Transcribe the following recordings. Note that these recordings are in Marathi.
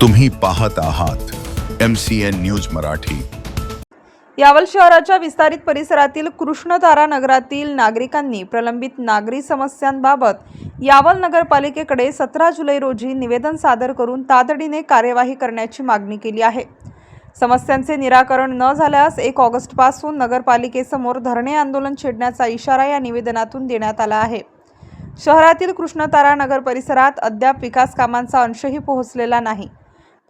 तुम्ही पाहत आहात M C N news Marathi. Yawal शहराच्या विस्तारित परिसरातील कृष्णतारा नगरातील नागरिकांनी प्रलंबित नागरी समस्यांबाबत यावल नगरपालिकेकडे सतरा जुलै रोजी निवेदन सादर करून तातडीने कार्यवाही करण्याची मागणी केली आहे. समस्यांचे निराकरण न झाल्यास एक ऑगस्टपासून नगरपालिकेसमोर धरणे आंदोलन छेडण्याचा इशारा या निवेदनातून देण्यात आला आहे. शहरातील कृष्णतारा नगर परिसरात अद्याप विकास कामांचा अंशही पोहोचलेला नाही.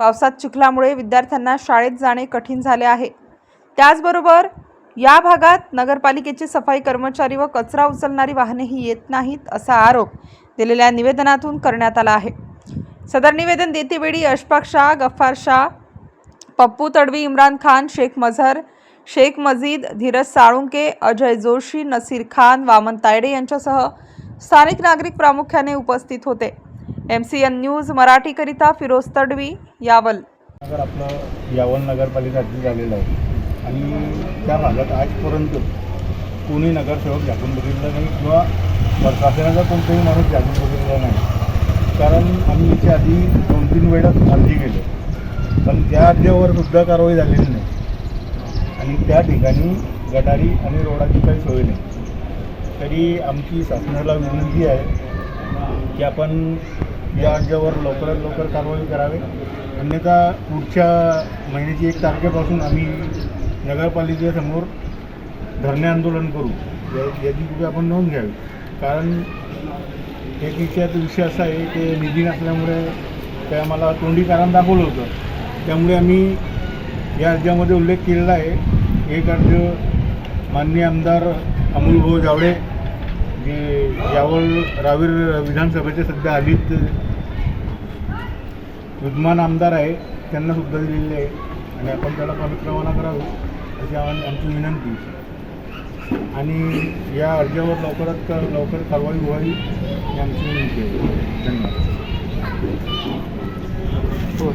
पावसात चिखलामुळे विद्यार्थ्यांना शाळेत जाणे कठीण झाले आहे. त्याचबरोबर या भागात नगरपालिकेचे सफाई कर्मचारी व कचरा उचलणारी वाहनेही येत नाहीत असा आरोप दिलेल्या निवेदनातून करण्यात आला आहे. सदर निवेदन देतेवेळी अशफाक शाह गफ्फार शाह पप्पू तडवी इम्रान खान शेख मझहर शेख मजीद धीरज साळुंके अजय जोशी नसीर खान वामन तायडे यांच्यासह स्थानिक नागरिक प्रामुख्याने उपस्थित होते. एम सी एन न्यूज मराठीकरिता फिरोज तडवी यावल. नगर आपलं यावल नगरपालिका झालेलं आहे. आणि त्या भागात आजपर्यंत कोणी नगरसेवक झाकून बघितलं नाही किंवा प्रशासनाचा कोणताही माणूस झाकून बघितला नाही. कारण आम्ही इथे आधी दोन तीन वेळात अर्जी केले पण त्या अर्जावर सुद्धा कारवाई झालेली नाही. आणि त्या ठिकाणी गटारी आणि रोडाची काही सोय नाही. तरी आमची शासनाला विनंती आहे की आपण या अर्जावर लवकरात लवकर कारवाई करावी. अन्यथा पुढच्या महिन्याची एक तारखेपासून आम्ही नगरपालिकेसमोर धरणे आंदोलन करू. याची कुठे आपण नोंद घ्यावी. कारण एक विषयाचा विषय असा आहे की निधी नसल्यामुळे ते आम्हाला तोंडी कारण दाखवलं होतं. त्यामुळे आम्ही या अर्जामध्ये उल्लेख केलेला आहे. एक अर्ज माननीय आमदार अमोलभाऊ जावडे जे यावल रावीर विधानसभेचे सध्या हल्लीत विद्यमान आमदार आहे त्यांना सुद्धा दिलेली आहे. आणि आपण त्याला कमी रवाना करावी अशी आमची विनंती आणि या अर्जावर लवकरात कर लवकर कारवाई व्हावी आमची विनंती आहे. धन्यवाद. हो,